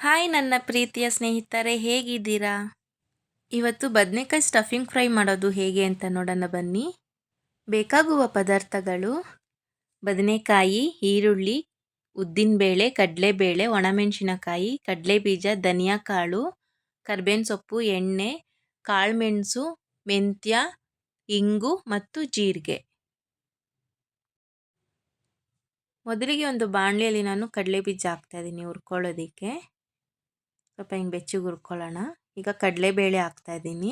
Hi ನನ್ನ ಪ್ರೀತಿಯ ಸ್ನೇಹಿತರೆ, ಹೇಗಿದ್ದೀರಾ? ಇವತ್ತು ಬದನೆಕಾಯಿ ಸ್ಟಫಿಂಗ್ ಫ್ರೈ ಮಾಡೋದು ಹೇಗೆ ಅಂತ ನೋಡೋಣ ಬನ್ನಿ. ಬೇಕಾಗುವ ಪದಾರ್ಥಗಳು ಬದನೆಕಾಯಿ, ಈರುಳ್ಳಿ, ಉದ್ದಿನಬೇಳೆ, ಕಡಲೆಬೇಳೆ, ಒಣಮೆಣಸಿನಕಾಯಿ, ಕಡಲೆಬೀಜ ಧನಿಯಾ ಕಾಳು ಕರ್ಬೇವಿನ ಸೊಪ್ಪು, ಎಣ್ಣೆ, ಕಾಳುಮೆಣಸು, ಮೆಂತ್ಯ, ಇಂಗು ಮತ್ತು ಜೀರಿಗೆ. ಮೊದಲಿಗೆ ಒಂದು ಬಾಣಲೆಯಲ್ಲಿ ನಾನು ಕಡಲೆ ಬೀಜ ಹಾಕ್ತಾಯಿದ್ದೀನಿ ಹುರ್ಕೊಳ್ಳೋದಕ್ಕೆ. ಸ್ವಲ್ಪ ಹಿಂಗೆ ಬೆಚ್ಚಗೆ ಹುರ್ಕೊಳ್ಳೋಣ. ಈಗ ಕಡಲೆಬೇಳೆ ಹಾಕ್ತಾಯಿದ್ದೀನಿ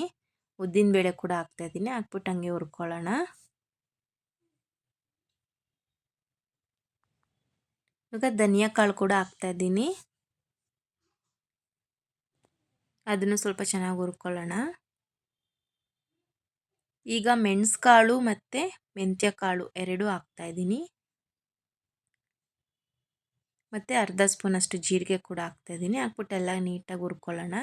ಉದ್ದಿನಬೇಳೆ ಕೂಡ ಹಾಕ್ತಾಯಿದ್ದೀನಿ ಹಾಕ್ಬಿಟ್ಟು ಹಂಗೆ ಹುರ್ಕೊಳ್ಳೋಣ. ಈಗ ಧನಿಯಾ ಕಾಳು ಕೂಡ ಹಾಕ್ತಾಯಿದ್ದೀನಿ ಅದನ್ನು ಸ್ವಲ್ಪ ಚೆನ್ನಾಗಿ ಹುರ್ಕೊಳ್ಳೋಣ. ಈಗ ಮೆಣಸು ಕಾಳು ಮತ್ತು ಮೆಂತ್ಯ ಕಾಳು ಎರಡೂ ಹಾಕ್ತಾಯಿದ್ದೀನಿ ಮತ್ತು ಅರ್ಧ ಸ್ಪೂನಷ್ಟು ಜೀರಿಗೆ ಕೂಡ ಹಾಕ್ತಾಯಿದ್ದೀನಿ ಹಾಕ್ಬಿಟ್ಟು ಎಲ್ಲ ನೀಟಾಗಿ ಹುರ್ಕೊಳ್ಳೋಣ.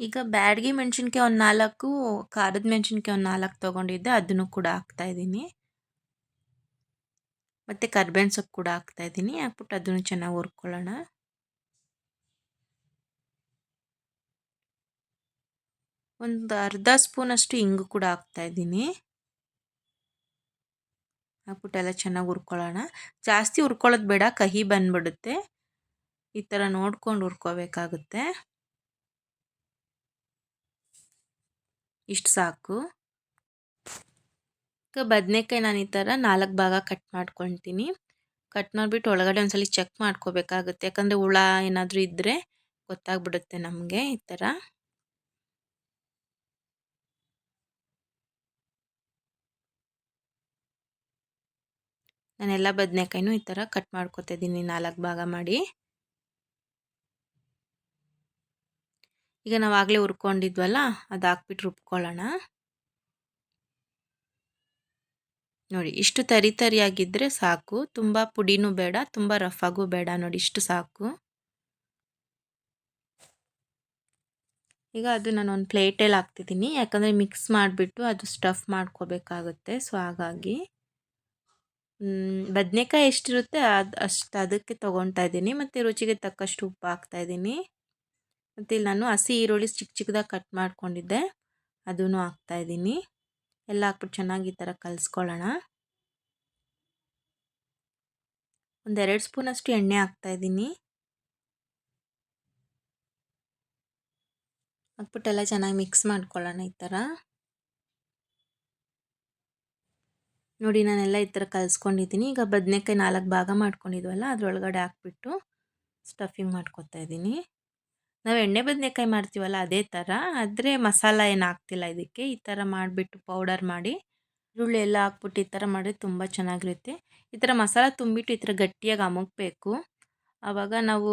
ಈಗ ಬ್ಯಾಡಗಿ ಮೆಣಸಿನ್ಕಾಯಿ ಒಂದು ನಾಲ್ಕು, ಖಾರದ ಮೆಣಸಿನ್ಕಾಯಿ ಒಂದು ನಾಲ್ಕು ತೊಗೊಂಡಿದ್ದೆ, ಅದನ್ನು ಕೂಡ ಹಾಕ್ತಾಯಿದ್ದೀನಿ ಮತ್ತು ಕರ್ಬೇವಿನ ಸೊಪ್ಪು ಕೂಡ ಹಾಕ್ತಾಯಿದ್ದೀನಿ ಹಾಕ್ಬಿಟ್ಟು ಅದನ್ನು ಚೆನ್ನಾಗಿ ಹುರ್ಕೊಳ್ಳೋಣ. ಒಂದು ಅರ್ಧ ಸ್ಪೂನಷ್ಟು ಇಂಗು ಕೂಡ ಹಾಕ್ತಾಯಿದ್ದೀನಿ ಹಾಕ್ಬಿಟ್ಟೆಲ್ಲ ಚೆನ್ನಾಗಿ ಹುರ್ಕೊಳ್ಳೋಣ. ಜಾಸ್ತಿ ಹುರ್ಕೊಳ್ಳೋದು ಬೇಡ, ಕಹಿ ಬಂದ್ಬಿಡುತ್ತೆ. ಈ ಥರ ನೋಡ್ಕೊಂಡು ಹುರ್ಕೋಬೇಕಾಗುತ್ತೆ. ಇಷ್ಟು ಸಾಕು. ಬದನೆಕಾಯಿ ನಾನು ಈ ಥರ ನಾಲ್ಕು ಭಾಗ ಕಟ್ ಮಾಡ್ಕೊತೀನಿ ಕಟ್ ಮಾಡಿಬಿಟ್ಟು ಒಳಗಡೆ ಒಂದ್ಸಲ ಚೆಕ್ ಮಾಡ್ಕೋಬೇಕಾಗುತ್ತೆ. ಯಾಕಂದರೆ ಹುಳ ಏನಾದರೂ ಇದ್ದರೆ ಗೊತ್ತಾಗ್ಬಿಡುತ್ತೆ ನಮಗೆ ಈ ಥರ. ನಾನೆಲ್ಲ ಬದನೆಕಾಯಿನೂ ಈ ಥರ ಕಟ್ ಮಾಡ್ಕೊತಿದ್ದೀನಿ ನಾಲ್ಕು ಭಾಗ ಮಾಡಿ. ಈಗ ನಾವು ಆಗಲೇ ಹುರ್ಕೊಂಡಿದ್ವಲ್ಲ, ಅದು ಹಾಕ್ಬಿಟ್ಟು ರುಬ್ಕೊಳ್ಳೋಣ ನೋಡಿ, ಇಷ್ಟು ತರಿ ತರಿಯಾಗಿದ್ದರೆ ಸಾಕು. ತುಂಬ ಪುಡಿನೂ ಬೇಡ, ತುಂಬ ರಫಾಗೂ ಬೇಡ ನೋಡಿ, ಇಷ್ಟು ಸಾಕು. ಈಗ ಅದು ನಾನು ಒಂದು ಪ್ಲೇಟಲ್ಲಿ ಹಾಕ್ತಿದ್ದೀನಿ ಯಾಕಂದರೆ ಮಿಕ್ಸ್ ಮಾಡಿಬಿಟ್ಟು ಅದು ಸ್ಟಫ್ ಮಾಡ್ಕೋಬೇಕಾಗುತ್ತೆ, ಸೊ ಹಾಗಾಗಿ. ಬದನೆಕಾಯಿ ಎಷ್ಟಿರುತ್ತೆ ಅದು ಅಷ್ಟು ಅದಕ್ಕೆ ತೊಗೊತಾ ಇದ್ದೀನಿ. ಮತ್ತು ರುಚಿಗೆ ತಕ್ಕಷ್ಟು ಉಪ್ಪು ಹಾಕ್ತಾಯಿದ್ದೀನಿ ಮತ್ತು ಇಲ್ಲಿ ನಾನು ಹಸಿ ಈರುಳ್ಳಿ ಚಿಕ್ಕ ಚಿಕ್ಕದಾಗಿ ಕಟ್ ಮಾಡ್ಕೊಂಡಿದ್ದೆ. ಅದನ್ನು ಹಾಕ್ತಾಯಿದ್ದೀನಿ ಎಲ್ಲ ಹಾಕ್ಬಿಟ್ಟು ಚೆನ್ನಾಗಿ ಈ ಥರ ಕಲಿಸ್ಕೊಳ್ಳೋಣ. ಒಂದೆರಡು ಸ್ಪೂನಷ್ಟು ಎಣ್ಣೆ ಹಾಕ್ತಾಯಿದ್ದೀನಿ ಹಾಕ್ಬಿಟ್ಟೆಲ್ಲ ಚೆನ್ನಾಗಿ ಮಿಕ್ಸ್ ಮಾಡ್ಕೊಳ್ಳೋಣ ಈ ಥರ. ನೋಡಿ ನಾನೆಲ್ಲ ಈ ಥರ ಕಲಿಸ್ಕೊಂಡಿದ್ದೀನಿ. ಈಗ ಬದನೆಕಾಯಿ ನಾಲ್ಕು ಭಾಗ ಮಾಡ್ಕೊಂಡಿದ್ವಲ್ಲ, ಅದರೊಳಗಡೆ ಹಾಕ್ಬಿಟ್ಟು ಸ್ಟಫಿಂಗ್ ಮಾಡ್ಕೊತಾ ಇದ್ದೀನಿ. ನಾವು ಎಣ್ಣೆ ಬದನೆಕಾಯಿ ಮಾಡ್ತೀವಲ್ಲ, ಅದೇ ಥರ. ಆದರೆ ಮಸಾಲ ಏನು ಹಾಕ್ತಿಲ್ಲ ಇದಕ್ಕೆ. ಈ ಥರ ಮಾಡಿಬಿಟ್ಟು ಪೌಡರ್ ಮಾಡಿ, ಈರುಳ್ಳಿ ಎಲ್ಲ ಹಾಕ್ಬಿಟ್ಟು ಈ ಥರ ಮಾಡಿದ್ರೆ ತುಂಬ ಚೆನ್ನಾಗಿರುತ್ತೆ. ಈ ಥರ ಮಸಾಲ ತುಂಬಿಟ್ಟು ಈ ಥರ ಗಟ್ಟಿಯಾಗಿ ಅಮುಕ್ಬೇಕು. ಆವಾಗ ನಾವು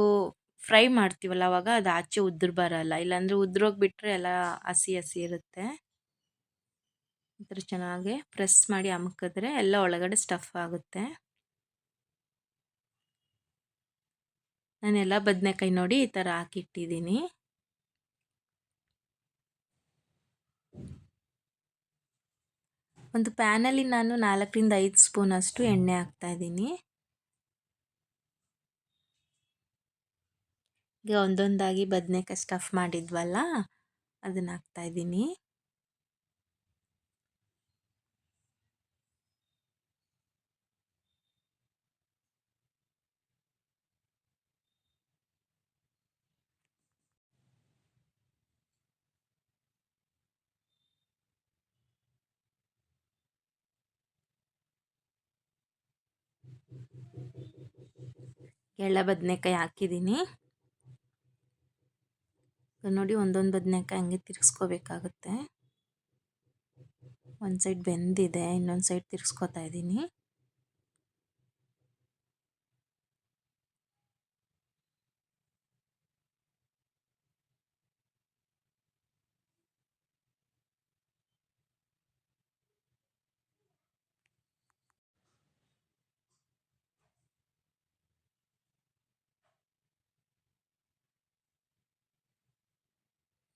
ಫ್ರೈ ಮಾಡ್ತೀವಲ್ಲ, ಆವಾಗ ಅದು ಆಚೆ ಉದ್ರು ಬರೋಲ್ಲ. ಇಲ್ಲಾಂದರೆ ಉದ್ರೋಗ್ಬಿಟ್ರೆ ಎಲ್ಲ ಹಸಿ ಹಸಿ ಇರುತ್ತೆ. ಈ ಥರ ಚೆನ್ನಾಗಿ ಪ್ರೆಸ್ ಮಾಡಿ ಅಮ್ಕಿದ್ರೆ ಎಲ್ಲ ಒಳಗಡೆ ಸ್ಟಫ್ ಆಗುತ್ತೆ. ನಾನೆಲ್ಲ ಬದನೆಕಾಯಿ ನೋಡಿ ಈ ಥರ ಹಾಕಿಟ್ಟಿದ್ದೀನಿ. ಒಂದು ಪ್ಯಾನಲ್ಲಿ ನಾನು ನಾಲ್ಕರಿಂದ ಐದು ಸ್ಪೂನ್ ಅಷ್ಟು ಎಣ್ಣೆ ಹಾಕ್ತಾ ಇದ್ದೀನಿ. ಈಗ ಒಂದೊಂದಾಗಿ ಬದನೆಕಾಯಿ ಸ್ಟಫ್ ಮಾಡಿದ್ವಲ್ಲ, ಅದನ್ನು ಹಾಕ್ತಾಯಿದ್ದೀನಿ ಎಳ್ಳ ಬದನೆಕಾಯಿ ಹಾಕಿದ್ದೀನಿ. ನೋಡಿ ಒಂದೊಂದು ಬದನೆಕಾಯಿ ಹಂಗೆ ತಿರ್ಗಿಸ್ಕೋಬೇಕಾಗುತ್ತೆ. ಒಂದು ಸೈಡ್ ಬೆಂದಿದೆ, ಇನ್ನೊಂದು ಸೈಡ್ ತಿರ್ಗಿಸ್ಕೋತಾ ಇದ್ದೀನಿ.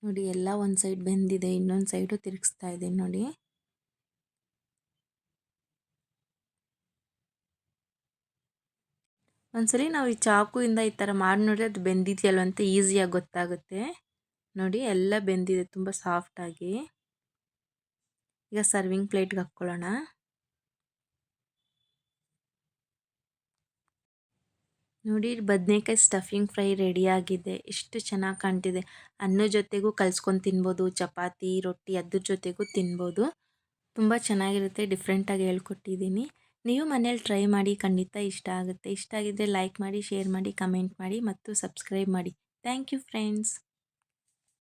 ನೋಡಿ ಎಲ್ಲ ಒಂದು ಸೈಡ್ ಬೆಂದಿದೆ, ಇನ್ನೊಂದು ಸೈಡು ತಿರುಗಿಸ್ತಾ ಇದ್ದೀನಿ ನೋಡಿ. ಒಂದ್ಸಲಿ ನಾವು ಈ ಚಾಕುಯಿಂದ ಈ ಥರ ಮಾಡಿ ನೋಡಿದ್ರೆ ಅದು ಬೆಂದಿದೆಯಲ್ವ ಅಂತ ಈಸಿಯಾಗಿ ಗೊತ್ತಾಗುತ್ತೆ. ನೋಡಿ ಎಲ್ಲ ಬೆಂದಿದೆ, ತುಂಬ ಸಾಫ್ಟಾಗಿ ಈಗ ಸರ್ವಿಂಗ್ ಪ್ಲೇಟ್ಗೆ ಹಾಕ್ಕೊಳ್ಳೋಣ. ನೋಡಿ, ಬದನೇಕಾಯಿ ಸ್ಟಫಿಂಗ್ ಫ್ರೈ ರೆಡಿಯಾಗಿದೆ ಎಷ್ಟು ಚೆನ್ನಾಗಿ ಕಾಣ್ತಿದೆ. ಅನ್ನ ಜೊತೆಗೂ ಕಲ್ಸ್ಕೊಂಡು ತಿನ್ಬೋದು, ಚಪಾತಿ, ರೊಟ್ಟಿ ಅದ್ರ ಜೊತೆಗೂ ತಿನ್ಬೋದು. ತುಂಬ ಚೆನ್ನಾಗಿರುತ್ತೆ ಡಿಫ್ರೆಂಟಾಗಿ ಹೇಳ್ಕೊಟ್ಟಿದ್ದೀನಿ. ನೀವು ಮನೇಲಿ ಟ್ರೈ ಮಾಡಿ, ಖಂಡಿತ ಇಷ್ಟ ಆಗುತ್ತೆ. ಇಷ್ಟ ಆಗಿದ್ದರೆ ಲೈಕ್ ಮಾಡಿ ಶೇರ್ ಮಾಡಿ ಕಮೆಂಟ್ ಮಾಡಿ ಮತ್ತು ಸಬ್ಸ್ಕ್ರೈಬ್ ಮಾಡಿ. Thank you friends